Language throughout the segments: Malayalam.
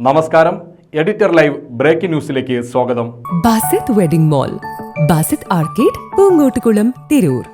നമസ്കാരം. എഡിറ്റർ ലൈവ് ബ്രേക്കിംഗ് ന്യൂസിലേക്ക് സ്വാഗതം. Basith wedding mall Basith arcade Poongottukulam Tirur.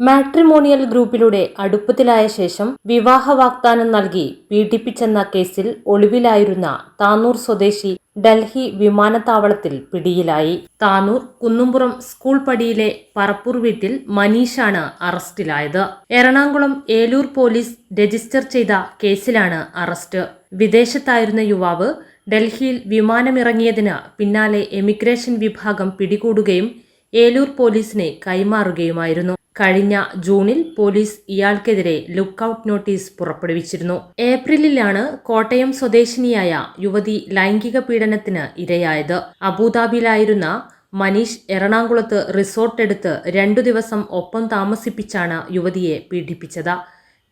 Matrimonial ഗ്രൂപ്പിലൂടെ അടുപ്പത്തിലായ ശേഷം വിവാഹ വാഗ്ദാനം നൽകി പീഡിപ്പിച്ചെന്ന കേസിൽ ഒളിവിലായിരുന്ന താനൂർ സ്വദേശി ഡൽഹി വിമാനത്താവളത്തിൽ പിടിയിലായി. താനൂർ കുന്നുംപുറം സ്കൂൾ പടിയിലെ പറപ്പൂർ വീട്ടിൽ മനീഷാണ് അറസ്റ്റിലായത്. എറണാകുളം ഏലൂർ പോലീസ് രജിസ്റ്റർ ചെയ്ത കേസിലാണ് അറസ്റ്റ്. വിദേശത്തായിരുന്ന യുവാവ് ഡൽഹിയിൽ വിമാനമിറങ്ങിയതിന് പിന്നാലെ എമിഗ്രേഷൻ വിഭാഗം പിടികൂടുകയും ഏലൂർ പോലീസിനെ കൈമാറുകയുമായിരുന്നു. കഴിഞ്ഞ ജൂണിൽ പോലീസ് ഇയാൾക്കെതിരെ ലുക്കൌട്ട് നോട്ടീസ് പുറപ്പെടുവിച്ചിരുന്നു. ഏപ്രിലിലാണ് കോട്ടയം സ്വദേശിനിയായ യുവതി ലൈംഗിക പീഡനത്തിന് ഇരയായത്. അബുദാബിയിലായിരുന്ന മനീഷ് എറണാകുളത്ത് റിസോർട്ട് എടുത്ത് രണ്ടു ദിവസം ഒപ്പം താമസിപ്പിച്ചാണ് യുവതിയെ പീഡിപ്പിച്ചത്.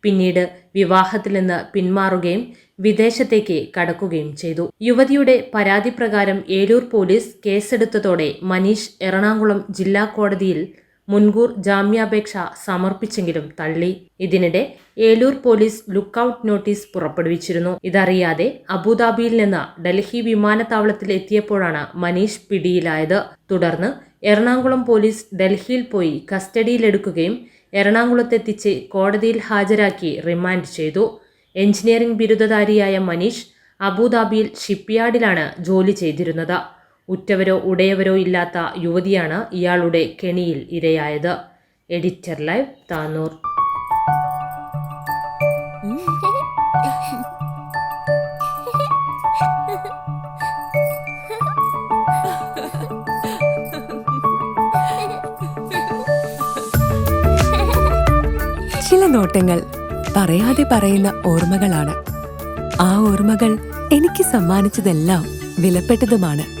പിന്നീട് വിവാഹത്തിൽ നിന്ന് പിന്മാറുകയും വിദേശത്തേക്ക് കടക്കുകയും ചെയ്തു. യുവതിയുടെ പരാതി പ്രകാരം ഏലൂർ പോലീസ് കേസെടുത്തതോടെ മനീഷ് എറണാകുളം ജില്ലാ കോടതിയിൽ മുൻകൂർ ജാമ്യാപേക്ഷ സമർപ്പിച്ചെങ്കിലും തള്ളി. ഇതിനിടെ ഏലൂർ പോലീസ് ലുക്കൌട്ട് നോട്ടീസ് പുറപ്പെടുവിച്ചിരുന്നു. ഇതറിയാതെ അബുദാബിയിൽ നിന്ന് ഡൽഹി വിമാനത്താവളത്തിൽ എത്തിയപ്പോഴാണ് മനീഷ് പിടിയിലായത്. തുടർന്ന് എറണാകുളം പോലീസ് ഡൽഹിയിൽ പോയി കസ്റ്റഡിയിലെടുക്കുകയും എറണാകുളത്തെത്തിച്ച് കോടതിയിൽ ഹാജരാക്കി റിമാൻഡ് ചെയ്തു. എഞ്ചിനീയറിംഗ് ബിരുദധാരിയായ മനീഷ് അബുദാബിയിൽ ഷിപ്പ്യാർഡിലാണ് ജോലി ചെയ്തിരുന്നത്. ഉറ്റവരോ ഉടയവരോ ഇല്ലാത്ത യുവതിയാണ് ഇയാളുടെ കെണിയിൽ ഇരയായത്. Editor live Tanur. ചില നോട്ടങ്ങൾ പറയാതെ പറയുന്ന ഓർമ്മകളാണ്. ആ ഓർമ്മകൾ എനിക്ക് സമ്മാനിച്ചതെല്ലാം വിലപ്പെട്ടതുമാണ്.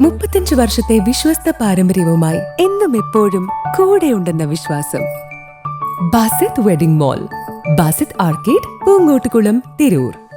മുപ്പത്തഞ്ചു വർഷത്തെ വിശ്വസ്ത പാരമ്പര്യവുമായി എന്നും എപ്പോഴും കൂടെയുണ്ടെന്ന വിശ്വാസം. Basith wedding mall Basith arcade Poongottukulam Tirur.